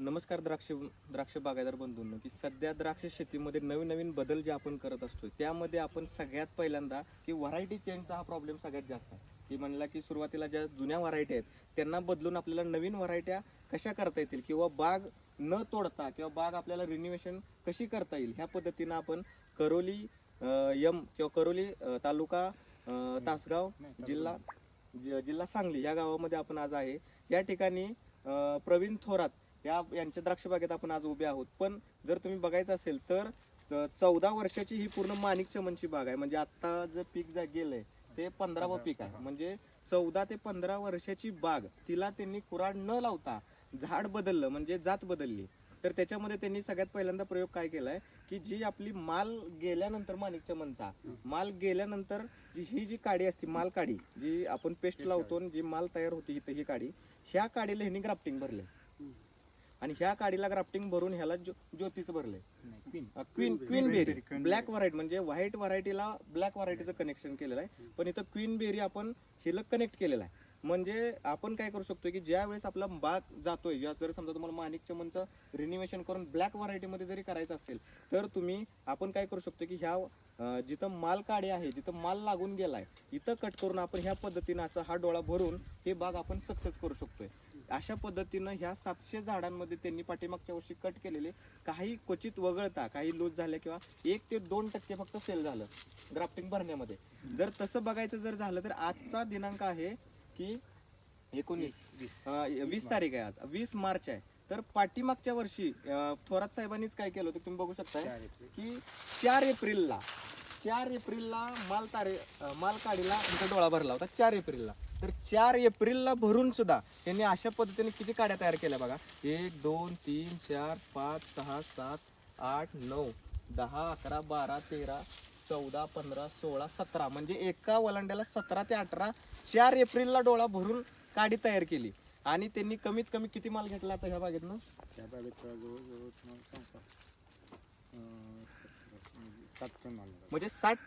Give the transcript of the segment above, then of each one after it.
नमस्कार द्राक्ष द्राक्ष बागायदार बंधूंनो की सध्या द्राक्ष शेतीमध्ये नवीन नवीन बदल जे आपण करत असतो त्यामध्ये आपण सगळ्यात पहिल्यांदा की व्हरायटी चेंजचा हा प्रॉब्लेम सगळ्यात जास्त आहे. की म्हणला की सुरुवातीला ज्या जुन्या व्हरायटी आहेत त्यांना बदलून आपल्याला नवीन व्हरायट्या कशा करता येतील? किंवा बाग न तोडता किंवा बाग आपल्याला रिन्युवेशन कशी करता येईल? ह्या पद्धतीनं आपण करोली यम किंवा करोली तालुका तासगाव जिल्हा जिल्हा सांगली या गावामध्ये आपण आज आहे. या ठिकाणी प्रवीण थोरात या यांच्या द्राक्ष बागेत आपण आज उभे आहोत. पण जर तुम्ही बघायचं असेल तर चौदा वर्षाची ही पूर्ण माणिक चमनची बाग आहे. म्हणजे आता जे पीक जा गेलंय ते पंधरावं पीक आहे. म्हणजे चौदा ते पंधरा वर्षाची बाग तिला त्यांनी कुराड न लावता झाड बदललं म्हणजे जात बदलली. तर त्याच्यामध्ये त्यांनी सगळ्यात पहिल्यांदा प्रयोग काय केलाय की जी आपली माल गेल्यानंतर माणिक चमनचा माल गेल्यानंतर जी ही जी काडी असते माल काडी जी आपण पेस्ट लावतो जी माल तयार होती ही काडी ह्या काडीला ह्यांनी ग्राफ्टिंग भरले आणि ह्या काडीला ग्राफ्टिंग भरून ह्याला ज्यो- ज्योतीचं भरले queen queen berry black variety म्हणजे व्हाईट व्हरायटीला ब्लॅक व्हरायटीचं कनेक्शन केलेलं आहे. पण इथं क्वीन बेरी आपण हिला कनेक्ट केलेलं आहे. म्हणजे आपण काय करू शकतो की ज्या वेळेस आपला बाग जातोय या जर समजा तुम्हाला माणिक चमनचं रिन्युवेशन करून ब्लॅक व्हरायटीमध्ये जरी करायचं असेल तर तुम्ही आपण काय करू शकतो की ह्या अं, जिथं माल काढे आहे जिथं माल लागून गेलाय इथं कट करून आपण ह्या पद्धतीनं असं हा डोळा भरून हे बाग आपण सक्सेस करू शकतोय. अशा पद्धतीनं ह्या सातशे झाडांमध्ये त्यांनी पाठीमागच्या वर्षी कट केलेले काही क्वचित वगळता काही लूज झाले किंवा एक ते दोन टक्के फक्त सेल झालं ग्राफ्टिंग भरण्यामध्ये. जर तसं बघायचं जर झालं तर आजचा दिनांक आहे की एकोणीस वीस. तारीख आहे आज. वीस मार्च आहे. तर पाठीमागच्या वर्षी थोरात साहेबांनीच काय केलं होतं तुम्ही बघू शकताय? की चार एप्रिलला चार एप्रिलला माल तारे माल काढीला डोळा भरला होता चार एप्रिलला. तर चार एप्रिलला भरून सुद्धा त्यांनी अशा पद्धतीने किती काड्या तयार केल्या बघा? एक दोन तीन चार पाच सहा सात आठ नऊ दहा अकरा बारा तेरा चौदा पंधरा सोळा सतरा. म्हणजे एका वलांड्याला सतरा ते अठरा चार एप्रिलला डोळा भरून काडी तयार केली. आणि त्यांनी कमीत कमी किती माल घेतला आता ह्या बागेतनं? त्या बागेत जवळजवळ तुम्हाला सांगतो. अं, सतरा, सात टन माल निघाला. म्हणजे साठ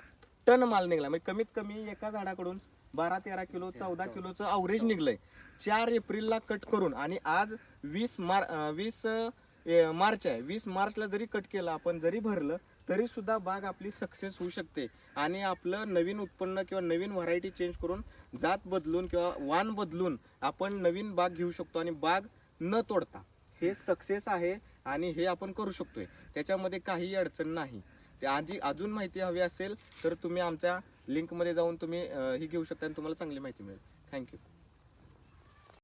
टन माल निघला. म्हणजे कमीत कमी एका झाडाकडून बारा तेरा किलो चौदा किलोचं अवरेज निघलंय. चार एप्रिलला कट करून आणि आज वीस मार वीस मार्च आहे. वीस मार्चला जरी कट केलं आपण जरी भरलं तरी सुद्धा बाग आपली सक्सेस होऊ शकते. आणि आपलं नवीन उत्पन्न किंवा नवीन व्हरायटी चेंज करून जात बदलून किंवा वाण बदलून आपण नवीन बाग घेऊ शकतो आणि बाग न तोडता. हे सक्सेस आहे आणि हे आपण करू शकतोय. त्याच्यामध्ये काही अडचण नाही. ते आधी अजून माहिती हवी असेल तर तुम्ही आमच्या लिंकमध्ये जाऊन तुम्ही ही घेऊ शकता आणि तुम्हाला चांगली माहिती मिळेल. थँक्यू